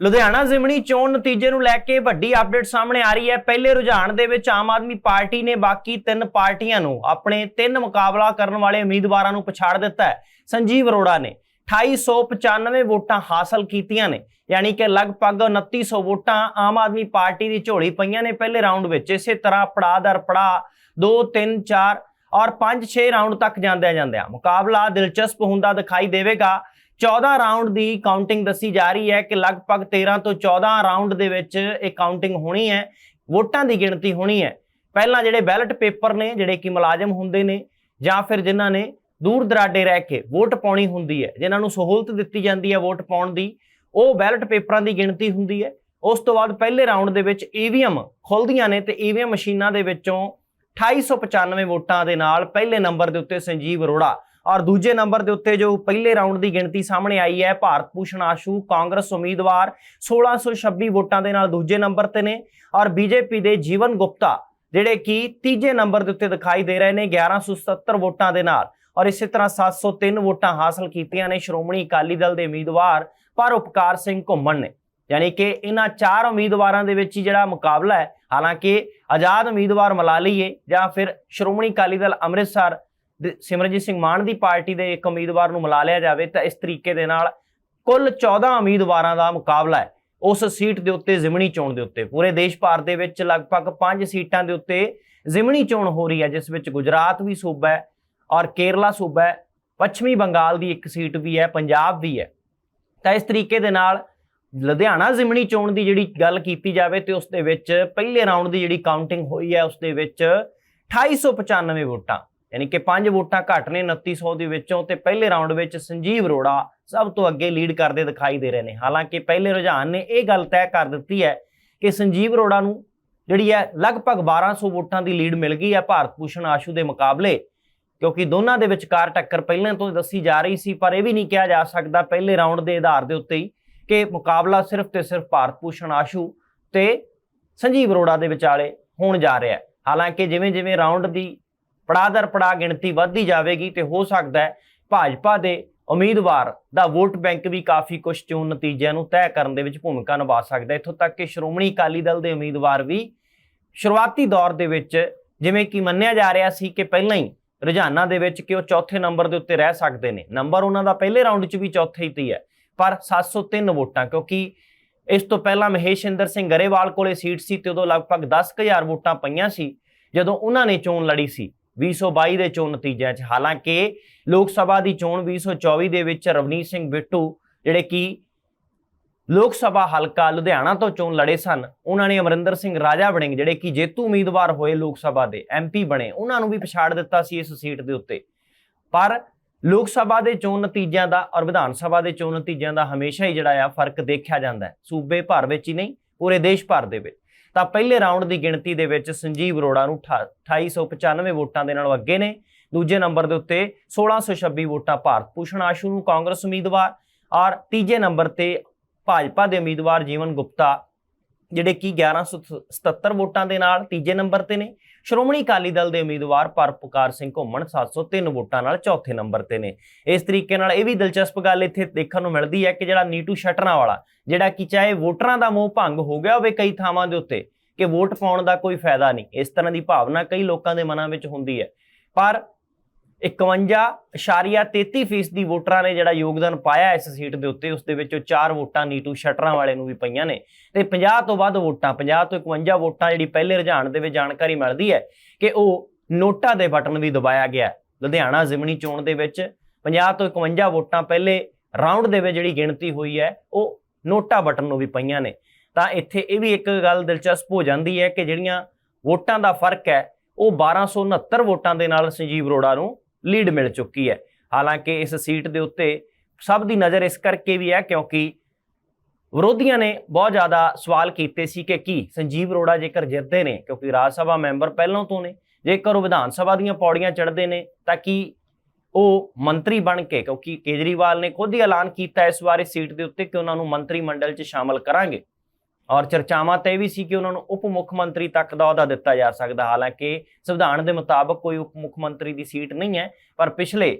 ਲੁਧਿਆਣਾ ਜ਼ਿਮਣੀ ਚੋਣ ਨਤੀਜੇ ਨੂੰ ਲੈ ਕੇ ਵੱਡੀ ਅਪਡੇਟ ਸਾਹਮਣੇ ਆ ਰਹੀ ਹੈ। ਪਹਿਲੇ ਰੁਝਾਨ ਦੇ ਵਿੱਚ ਆਮ ਆਦਮੀ ਪਾਰਟੀ ਨੇ ਬਾਕੀ ਤਿੰਨ ਪਾਰਟੀਆਂ ਨੂੰ ਆਪਣੇ ਤਿੰਨ ਮੁਕਾਬਲਾ ਕਰਨ ਵਾਲੇ ਉਮੀਦਵਾਰਾਂ ਨੂੰ ਪਛਾੜ ਦਿੱਤਾ ਹੈ। ਸੰਜੀਵ ਅਰੋੜਾ ਨੇ 2895 ਵੋਟਾਂ ਹਾਸਲ ਕੀਤੀਆਂ ਨੇ, ਯਾਨੀ ਕਿ ਲਗਭਗ 2900 ਵੋਟਾਂ ਆਮ ਆਦਮੀ ਪਾਰਟੀ ਦੀ ਝੋਲੀ ਪਈਆਂ ਨੇ ਪਹਿਲੇ ਰਾਊਂਡ ਵਿੱਚ। ਇਸੇ ਤਰ੍ਹਾਂ ਪੜਾਅ ਦਰ ਪੜਾਅ 2 3 4 ਔਰ 5 6 ਰਾਊਂਡ ਤੱਕ ਜਾਂਦਿਆਂ ਜਾਂਦਿਆਂ ਮੁਕਾਬਲਾ ਦਿਲਚਸਪ ਹੁੰਦਾ ਦਿਖਾਈ ਦੇਵੇਗਾ। 14 ਰਾਊਂਡ ਦੀ ਕਾਊਂਟਿੰਗ ਦੱਸੀ ਜਾ ਰਹੀ ਹੈ ਕਿ ਲਗਭਗ 13 ਤੋਂ 14 ਰਾਊਂਡ ਦੇ ਵਿੱਚ ਇਹ ਕਾਊਂਟਿੰਗ ਹੋਣੀ ਹੈ, ਵੋਟਾਂ ਦੀ ਗਿਣਤੀ ਹੋਣੀ ਹੈ। ਪਹਿਲਾਂ ਜਿਹੜੇ ਬੈਲਟ ਪੇਪਰ ਨੇ, ਜਿਹੜੇ ਕਿ ਮੁਲਾਜ਼ਮ ਹੁੰਦੇ ਨੇ ਜਾਂ ਫਿਰ ਜਿਨ੍ਹਾਂ ਨੇ ਦੂਰ ਦਰਾਡੇ ਰਹਿ ਕੇ ਵੋਟ ਪਾਉਣੀ ਹੁੰਦੀ ਹੈ, ਜਿਨ੍ਹਾਂ ਨੂੰ ਸਹੂਲਤ ਦਿੱਤੀ ਜਾਂਦੀ ਹੈ ਵੋਟ ਪਾਉਣ ਦੀ, ਉਹ ਬੈਲਟ ਪੇਪਰਾਂ ਦੀ ਗਿਣਤੀ ਹੁੰਦੀ ਹੈ। ਉਸ ਤੋਂ ਬਾਅਦ ਪਹਿਲੇ ਰਾਊਂਡ ਦੇ ਵਿੱਚ ਈਵੀਐਮ ਖੁੱਲਦੀਆਂ ਨੇ ਤੇ ਈਵੀਐਮ ਮਸ਼ੀਨਾਂ ਦੇ ਵਿੱਚੋਂ 2895 ਵੋਟਾਂ ਦੇ ਨਾਲ ਪਹਿਲੇ ਨੰਬਰ ਦੇ ਉੱਤੇ ਸੰਜੀਵ ਅਰੋੜਾ ਔਰ ਦੂਜੇ ਨੰਬਰ ਦੇ ਉੱਤੇ ਜੋ ਪਹਿਲੇ ਰਾਊਂਡ ਦੀ ਗਿਣਤੀ ਸਾਹਮਣੇ ਆਈ ਹੈ, ਭਾਰਤ ਭੂਸ਼ਣ ਆਸ਼ੂ, ਕਾਂਗਰਸ ਉਮੀਦਵਾਰ 1626 ਵੋਟਾਂ ਦੇ ਨਾਲ ਦੂਜੇ ਨੰਬਰ ਤੇ ਨੇ ਔਰ ਬੀਜੇਪੀ ਦੇ ਜੀਵਨ ਗੁਪਤਾ, ਜਿਹੜੇ ਕਿ ਤੀਜੇ ਨੰਬਰ ਦੇ ਉੱਤੇ ਦਿਖਾਈ ਦੇ ਰਹੇ ਨੇ 1177 ਵੋਟਾਂ ਦੇ ਨਾਲ ਔਰ ਇਸੇ ਤਰ੍ਹਾਂ 703 ਵੋਟਾਂ ਹਾਸਲ ਕੀਤੀਆਂ ਨੇ, ਸ਼੍ਰੋਮਣੀ ਅਕਾਲੀ ਦਲ ਦੇ ਉਮੀਦਵਾਰ ਪਰ ਉਪਕਾਰ ਸਿੰਘ ਘੁੰਮਣ ਨੇ। ਯਾਨੀ ਕਿ ਇਹਨਾਂ ਚਾਰ ਉਮੀਦਵਾਰਾਂ ਦੇ ਵਿੱਚ ਹੀ ਜਿਹੜਾ ਮੁਕਾਬਲਾ ਹੈ, ਹਾਲਾਂਕਿ ਆਜ਼ਾਦ ਉਮੀਦਵਾਰ ਮਲਾਲੀਏ ਜਾਂ ਫਿਰ ਸ਼੍ਰੋਮਣੀ ਅਕਾਲੀ ਦਲ ਅੰਮ੍ਰਿਤਸਰ ਸਿਮਰਨਜੀਤ ਸਿੰਘ ਮਾਨ ਦੀ ਪਾਰਟੀ ਦੇ ਇੱਕ ਉਮੀਦਵਾਰ ਨੂੰ ਮਿਲਾ ਲਿਆ ਜਾਵੇ ਤਾਂ ਇਸ ਤਰੀਕੇ ਦੇ ਨਾਲ ਕੁੱਲ 14 ਉਮੀਦਵਾਰਾਂ ਦਾ ਮੁਕਾਬਲਾ ਹੈ। ਉਸ ਸੀਟ ਦੇ ਉੱਤੇ ਜ਼ਿਮਣੀ ਚੋਣ ਦੇ ਉੱਤੇ। ਪੂਰੇ ਦੇਸ਼ ਭਰ ਦੇ ਵਿੱਚ ਲਗਭਗ 5 ਸੀਟਾਂ ਦੇ ਉੱਤੇ ਜ਼ਿਮਣੀ ਚੋਣ ਹੋ ਰਹੀ ਹੈ, ਜਿਸ ਵਿੱਚ ਗੁਜਰਾਤ ਵੀ ਸੂਬਾ ਹੈ ਔਰ ਕੇਰਲਾ ਸੂਬਾ ਹੈ। ਪੱਛਮੀ ਬੰਗਾਲ ਦੀ ਇੱਕ ਸੀਟ ਵੀ ਹੈ, ਪੰਜਾਬ ਵੀ ਹੈ। ਤਾਂ ਇਸ ਤਰੀਕੇ ਦੇ ਨਾਲ ਲੁਧਿਆਣਾ ਜ਼ਿਮਣੀ ਚੋਣ ਦੀ ਜਿਹੜੀ ਗੱਲ ਕੀਤੀ ਜਾਵੇ ਤੇ ਉਸ ਦੇ ਵਿੱਚ ਪਹਿਲੇ ਰਾਊਂਡ ਦੀ ਜਿਹੜੀ ਕਾਊਂਟਿੰਗ ਹੋਈ ਹੈ, ਉਸ ਦੇ ਵਿੱਚ 2895 ਵੋਟਾਂ। ਯਾਨੀ ਕਿ 5 ਵੋਟਾਂ ਘੱਟ ਨੇ 2900 ਦੇ ਵਿੱਚੋਂ ਤੇ ਪਹਿਲੇ ਰਾਊਂਡ ਵਿੱਚ ਸੰਜੀਵ ਅਰੋੜਾ ਸਭ ਤੋਂ ਅੱਗੇ ਲੀਡ ਕਰਦੇ ਦਿਖਾਈ ਦੇ ਰਹੇ ਨੇ। ਹਾਲਾਂਕਿ ਪਹਿਲੇ ਰੁਝਾਨ ਨੇ ਇਹ ਗੱਲ ਤੈਅ ਕਰ ਦਿੱਤੀ ਹੈ ਕਿ ਸੰਜੀਵ ਅਰੋੜਾ ਨੂੰ ਜਿਹੜੀ ਹੈ ਲਗਭਗ 1200 ਵੋਟਾਂ ਦੀ ਲੀਡ ਮਿਲ ਗਈ ਹੈ ਭਾਰਤ ਭੂਸ਼ਣ ਆਸ਼ੂ ਦੇ ਮੁਕਾਬਲੇ, ਕਿਉਂਕਿ ਦੋਨਾਂ ਦੇ ਵਿਚਕਾਰ ਟੱਕਰ ਪਹਿਲਾਂ ਤੋਂ ਦੱਸੀ ਜਾ ਰਹੀ ਸੀ, ਪਰ ਇਹ ਵੀ ਨਹੀਂ ਕਿਹਾ ਜਾ ਸਕਦਾ ਪਹਿਲੇ ਰਾਊਂਡ ਦੇ ਆਧਾਰ ਦੇ ਉੱਤੇ ਹੀ ਕਿ ਮੁਕਾਬਲਾ ਸਿਰਫ ਤੇ ਸਿਰਫ ਭਾਰਤ ਭੂਸ਼ਣ ਆਸ਼ੂ ਤੇ ਸੰਜੀਵ ਅਰੋੜਾ ਦੇ ਵਿਚਾਲੇ ਹੋਣ ਜਾ ਰਿਹਾ ਹੈ। ਹਾਲਾਂਕਿ ਜਿਵੇਂ ਜਿਵੇਂ ਰਾਊਂਡ ਦੀ ਪੜਾਦਰ ਪੜਾ ਗਿਣਤੀ ਵੱਧਦੀ ਜਾਵੇਗੀ ਤੇ ਹੋ ਸਕਦਾ ਹੈ ਭਾਜਪਾ ਦੇ ਉਮੀਦਵਾਰ ਦਾ ਵੋਟ ਬੈਂਕ ਵੀ ਕਾਫੀ ਕੁਝ ਚੋਣ ਨਤੀਜਿਆਂ ਨੂੰ ਤੈਅ ਕਰਨ ਦੇ ਵਿੱਚ ਭੂਮਿਕਾ ਨਿਭਾ ਸਕਦਾ ਹੈ। ਇੱਥੋਂ ਤੱਕ ਕਿ ਸ਼੍ਰੋਮਣੀ ਅਕਾਲੀ ਦਲ ਦੇ ਉਮੀਦਵਾਰ ਵੀ ਸ਼ੁਰੂਆਤੀ ਦੌਰ ਦੇ ਵਿੱਚ ਜਿਵੇਂ ਕਿ ਮੰਨਿਆ ਜਾ ਰਿਹਾ ਸੀ ਕਿ ਪਹਿਲਾਂ ਹੀ ਰੁਝਾਨਾਂ ਦੇ ਵਿੱਚ ਕਿ ਉਹ ਚੌਥੇ ਨੰਬਰ ਦੇ ਉੱਤੇ ਰਹਿ ਸਕਦੇ ਨੇ। ਨੰਬਰ ਉਹਨਾਂ ਦਾ ਪਹਿਲੇ ਰਾਊਂਡ 'ਚ ਵੀ ਚੌਥੇ ਹੀ ਤੇ ਹੈ, ਪਰ 703 ਵੋਟਾਂ ਕਿਉਂਕਿ ਇਸ ਤੋਂ ਪਹਿਲਾਂ ਮਹੇਸ਼ਿੰਦਰ ਸਿੰਘ ਗਰੇਵਾਲ ਕੋਲੇ ਸੀਟ ਸੀ ਤੇ ਉਦੋਂ ਲਗਭਗ 10000 ਵੋਟਾਂ ਪਈਆਂ ਸੀ। ਜਦੋਂ ਉਹਨਾਂ ਨੇ ਚੋਣ ਲੜੀ ਸੀ 2022 ਦੇ ਚੋਣ ਨਤੀਜਿਆਂ 'ਚ। ਹਾਲਾਂਕਿ ਲੋਕ ਸਭਾ ਦੀ ਚੋਣ 2024 ਦੇ ਵਿੱਚ ਰਵਨੀਤ ਸਿੰਘ ਬਿੱਟੂ, ਜਿਹੜੇ ਕਿ ਲੋਕ ਸਭਾ ਹਲਕਾ ਲੁਧਿਆਣਾ ਤੋਂ ਚੋਣ ਲੜੇ ਸਨ, ਉਹਨਾਂ ਨੇ ਅਮਰਿੰਦਰ ਸਿੰਘ ਰਾਜਾ ਵੜਿੰਗ, ਜਿਹੜੇ ਕਿ ਜੇਤੂ ਉਮੀਦਵਾਰ ਹੋਏ ਲੋਕ ਸਭਾ ਦੇ ਐਮਪੀ ਬਣੇ, ਉਹਨਾਂ ਨੂੰ ਵੀ ਪਛਾੜ ਦਿੱਤਾ ਸੀ ਇਸ ਸੀਟ ਦੇ ਉੱਤੇ। ਪਰ ਲੋਕ ਸਭਾ ਦੇ ਚੋਣ ਨਤੀਜਿਆਂ ਦਾ ਔਰ ਵਿਧਾਨ ਸਭਾ ਦੇ ਚੋਣ ਨਤੀਜਿਆਂ ਦਾ ਹਮੇਸ਼ਾ ਹੀ ਜਿਹੜਾ ਆ ਫ਼ਰਕ ਦੇਖਿਆ ਜਾਂਦਾ ਹੈ। ਸੂਬੇ ਭਰ ਵਿੱਚ ਹੀ ਨਹੀਂ, ਪੂਰੇ ਦੇਸ਼ ਭਰ ਦੇ ਵਿੱਚ। ਤਾਂ ਪਹਿਲੇ ਰਾਊਂਡ ਦੀ ਗਿਣਤੀ ਦੇ ਵਿੱਚ ਸੰਜੀਵ ਅਰੋੜਾ ਨੂੰ 2895 ਵੋਟਾਂ ਦੇ ਨਾਲ ਅੱਗੇ ਨੇ। ਦੂਜੇ ਨੰਬਰ ਦੇ ਉੱਤੇ 1626 ਵੋਟਾਂ ਭਾਰਤ ਭੂਸ਼ਣ ਆਸ਼ੂ ਨੂੰ ਕਾਂਗਰਸ ਉਮੀਦਵਾਰ। ਔਰ ਤੀਜੇ ਨੰਬਰ ਤੇ ਭਾਜਪਾ ਦੇ ਉਮੀਦਵਾਰ ਜੀਵਨ ਗੁਪਤਾ ਜਿਹੜੇ ਕਿ 1177 ਵੋਟਾਂ ਦੇ ਨਾਲ ਤੀਜੇ ਨੰਬਰ ਤੇ ਨੇ। ਸ਼੍ਰੋਮਣੀ ਅਕਾਲੀ ਦਲ ਦੇ ਉਮੀਦਵਾਰ ਪਰਪਕਾਰ ਸਿੰਘ ਘੁੰਮਣ 703 ਵੋਟਾਂ ਨਾਲ ਚੌਥੇ ਨੰਬਰ ਤੇ ਨੇ। ਇਸ ਤਰੀਕੇ ਨਾਲ ਇਹ ਵੀ ਦਿਲਚਸਪ ਗੱਲ ਇੱਥੇ ਦੇਖਣ ਨੂੰ ਮਿਲਦੀ ਹੈ ਕਿ ਜਿਹੜਾ ਨੀਟੂ ਸ਼ਟਰਾਂ ਵਾਲਾ ਜਿਹੜਾ ਕਿ ਚਾਹੇ ਵੋਟਰਾਂ ਦਾ ਮੋਹ ਭੰਗ ਹੋ ਗਿਆ ਹੋਵੇ ਕਈ ਥਾਵਾਂ ਦੇ ਉੱਤੇ, ਕਿ ਵੋਟ ਪਾਉਣ ਦਾ ਕੋਈ ਫਾਇਦਾ ਨਹੀਂ। ਇਸ ਤਰ੍ਹਾਂ ਦੀ ਭਾਵਨਾ ਕਈ ਲੋਕਾਂ ਦੇ ਮਨਾਂ ਵਿੱਚ ਹੁੰਦੀ ਹੈ। ਪਰ 51.33% ਦੀ ਵੋਟਰਾਂ ਨੇ ਜਿਹੜਾ ਯੋਗਦਾਨ ਪਾਇਆ ਇਸ ਸੀਟ ਦੇ ਉੱਤੇ, ਉਸ ਦੇ ਵਿੱਚੋਂ 4 ਵੋਟਾਂ ਨੀਟੂ ਸ਼ਟਰਾਂ ਵਾਲੇ ਨੂੰ ਵੀ ਪਈਆਂ ਨੇ। ਤੇ 50 ਤੋਂ ਵੱਧ ਵੋਟਾਂ 50 ਤੋਂ 51 ਵੋਟਾਂ ਜਿਹੜੀ ਪਹਿਲੇ ਰੁਝਾਨ ਦੇ ਵਿੱਚ ਜਾਣਕਾਰੀ ਮਿਲਦੀ ਹੈ ਕਿ ਉਹ ਨੋਟਾ ਦੇ ਬਟਨ ਵੀ ਦਬਾਇਆ ਗਿਆ। ਲੁਧਿਆਣਾ ਜ਼ਿਮਨੀ ਚੋਣ ਦੇ ਵਿੱਚ 50 ਤੋਂ 51 ਵੋਟਾਂ ਪਹਿਲੇ ਰਾਊਂਡ ਦੇ ਵਿੱਚ ਜਿਹੜੀ ਗਿਣਤੀ ਹੋਈ ਹੈ, ਉਹ ਨੋਟਾ ਬਟਨ ਨੂੰ ਵੀ ਪਈਆਂ ਨੇ। ਤਾਂ ਇੱਥੇ ਇਹ ਵੀ ਇੱਕ ਗੱਲ ਦਿਲਚਸਪ ਹੋ ਜਾਂਦੀ ਹੈ ਕਿ ਜਿਹੜੀਆਂ ਵੋਟਾਂ ਦਾ ਫ਼ਰਕ ਹੈ, ਉਹ 1269 ਵੋਟਾਂ ਦੇ ਨਾਲ ਸੰਜੀਵ ਅਰੋੜਾ ਨੂੰ ਲੀਡ ਮਿਲ ਚੁੱਕੀ ਹੈ। ਹਾਲਾਂਕਿ ਇਸ ਸੀਟ ਦੇ ਉੱਤੇ ਸਭ ਦੀ ਨਜ਼ਰ ਇਸ ਕਰਕੇ ਵੀ ਹੈ ਕਿਉਂਕਿ ਵਿਰੋਧੀਆਂ ਨੇ ਬਹੁਤ ਜ਼ਿਆਦਾ ਸਵਾਲ ਕੀਤੇ ਸੀ ਕਿ ਕੀ ਸੰਜੀਵ ਅਰੋੜਾ ਜੇਕਰ ਜਿੱਤਦੇ ਨੇ, ਕਿਉਂਕਿ ਰਾਜ ਸਭਾ ਮੈਂਬਰ ਪਹਿਲਾਂ ਤੋਂ ਨੇ, ਜੇਕਰ ਉਹ ਵਿਧਾਨ ਸਭਾ ਦੀਆਂ ਪੌੜੀਆਂ ਚੜ੍ਹਦੇ ਨੇ ਤਾਂ ਕੀ ਉਹ ਮੰਤਰੀ ਬਣ ਕੇ, ਕਿਉਂਕਿ ਕੇਜਰੀਵਾਲ ਨੇ ਖੁਦ ਹੀ ਐਲਾਨ ਕੀਤਾ ਇਸ ਵਾਰ ਇਸ ਸੀਟ ਦੇ ਉੱਤੇ ਕਿ ਉਹਨਾਂ ਨੂੰ ਮੰਤਰੀ ਮੰਡਲ 'ਚ ਸ਼ਾਮਲ ਕਰਾਂਗੇ। ਔਰ ਚਰਚਾਵਾਂ ਤੇ ਵੀ ਸੀ ਕਿ ਉਹਨਾਂ ਨੂੰ ਉਪ ਮੁੱਖ ਮੰਤਰੀ ਤੱਕ ਦਾ ਅਹੁਦਾ ਦਿੱਤਾ ਜਾ ਸਕਦਾ। ਹਾਲਾਂਕਿ ਸੰਵਿਧਾਨ ਦੇ ਮੁਤਾਬਕ ਕੋਈ ਉਪ ਮੁੱਖ ਮੰਤਰੀ ਦੀ ਸੀਟ ਨਹੀਂ ਹੈ, ਪਰ ਪਿਛਲੇ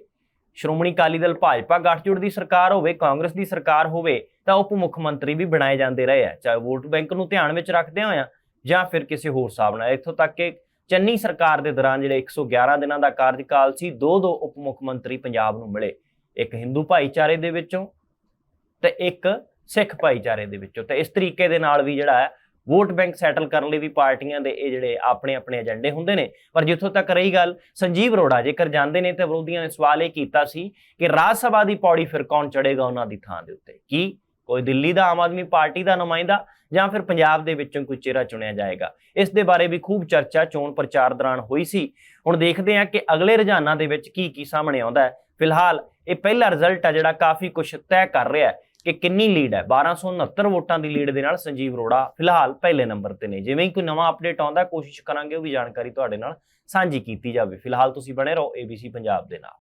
ਸ਼੍ਰੋਮਣੀ ਅਕਾਲੀ ਦਲ ਭਾਜਪਾ ਗੱਠਜੋੜ ਦੀ ਸਰਕਾਰ ਹੋਵੇ, ਕਾਂਗਰਸ ਦੀ ਸਰਕਾਰ ਹੋਵੇ, ਤਾਂ ਉਪ ਮੁੱਖ ਮੰਤਰੀ ਵੀ ਬਣਾਏ ਜਾਂਦੇ ਰਹੇ ਆ। ਚਾਹੇ ਵੋਟ ਬੈਂਕ ਨੂੰ ਧਿਆਨ ਵਿੱਚ ਰੱਖਦੇ ਹੋਇਆ ਜਾਂ ਫਿਰ ਕਿਸੇ ਹੋਰ ਹਿਸਾਬ ਨਾਲ। ਇੱਥੋਂ ਤੱਕ ਕਿ ਚੰਨੀ ਸਰਕਾਰ ਦੇ ਦੌਰਾਨ ਜਿਹੜੇ 111 ਦਿਨਾਂ ਦਾ ਕਾਰਜਕਾਲ ਸੀ ਦੋ ਦੋ ਉਪ ਮੁੱਖ ਮੰਤਰੀ ਪੰਜਾਬ ਨੂੰ ਮਿਲੇ। ਇੱਕ ਹਿੰਦੂ ਭਾਈਚਾਰੇ ਦੇ ਵਿੱਚੋਂ ਤੇ ਇੱਕ ਸਿੱਖ ਭਾਈਚਾਰੇ ਦੇ ਵਿੱਚੋਂ। ਤੇ ਇਸ ਤਰੀਕੇ ਦੇ ਨਾਲ ਵੀ ਜਿਹੜਾ ਹੈ, ਵੋਟ ਬੈਂਕ ਸੈਟਲ ਕਰਨ ਲਈ ਵੀ ਪਾਰਟੀਆਂ ਦੇ ਇਹ ਜਿਹੜੇ ਆਪਣੇ ਆਪਣੇ ਏਜੰਡੇ ਹੁੰਦੇ ਨੇ। ਪਰ ਜਿੱਥੋਂ ਤੱਕ ਰਹੀ ਗੱਲ, ਸੰਜੀਵ ਅਰੋੜਾ ਜੇਕਰ ਜਾਂਦੇ ਨੇ ਤੇ ਵਿਰੋਧੀਆਂ ਨੇ ਸਵਾਲ ਇਹ ਕੀਤਾ ਸੀ ਕਿ ਰਾਜ ਸਭਾ ਦੀ ਪੌੜੀ ਫਿਰ ਕੌਣ ਚੜੇਗਾ ਉਹਨਾਂ ਦੀ ਥਾਂ ਦੇ ਉੱਤੇ? ਕੀ ਕੋਈ ਦਿੱਲੀ ਦਾ ਆਮ ਆਦਮੀ ਪਾਰਟੀ ਦਾ ਨੁਮਾਇੰਦਾ ਜਾਂ ਫਿਰ ਪੰਜਾਬ ਦੇ ਵਿੱਚੋਂ ਕੋਈ ਚਿਹਰਾ ਚੁਣਿਆ ਜਾਏਗਾ? ਇਸ ਦੇ ਬਾਰੇ ਵੀ ਖੂਬ ਚਰਚਾ, ਚੋਣ ਪ੍ਰਚਾਰ ਦੌਰਾਨ ਹੋਈ ਸੀ। ਹੁਣ ਦੇਖਦੇ ਹਾਂ ਕਿ ਅਗਲੇ ਰੁਝਾਨਾਂ ਦੇ ਵਿੱਚ ਕੀ ਕੀ ਸਾਹਮਣੇ ਆਉਂਦਾ ਹੈ। ਫਿਲਹਾਲ ਇਹ ਪਹਿਲਾ ਰਿਜ਼ਲਟ ਆ ਜਿਹੜਾ ਕਾਫੀ ਕੁਝ ਤੈਅ ਕਰ ਰਿਹਾ ਹੈ। ਕਿ ਕਿੰਨੀ ਲੀਡ ਹੈ? 1269 ਵੋਟਾਂ ਦੀ ਲੀਡ ਦੇ ਨਾਲ ਸੰਜੀਵ ਅਰੋੜਾ ਫਿਲਹਾਲ ਪਹਿਲੇ ਨੰਬਰ ਤੇ ਨੇ। ਜਿਵੇਂ ਹੀ ਕੋਈ ਨਵਾਂ ਅਪਡੇਟ ਆਉਂਦਾ, ਕੋਸ਼ਿਸ਼ ਕਰਾਂਗੇ ਉਹ ਵੀ ਜਾਣਕਾਰੀ ਤੁਹਾਡੇ ਨਾਲ ਸਾਂਝੀ ਕੀਤੀ ਜਾਵੇ। ਫਿਲਹਾਲ ਤੁਸੀਂ ਬਣੇ ਰਹੋ ABC ਪੰਜਾਬ ਦੇ ਨਾਲ।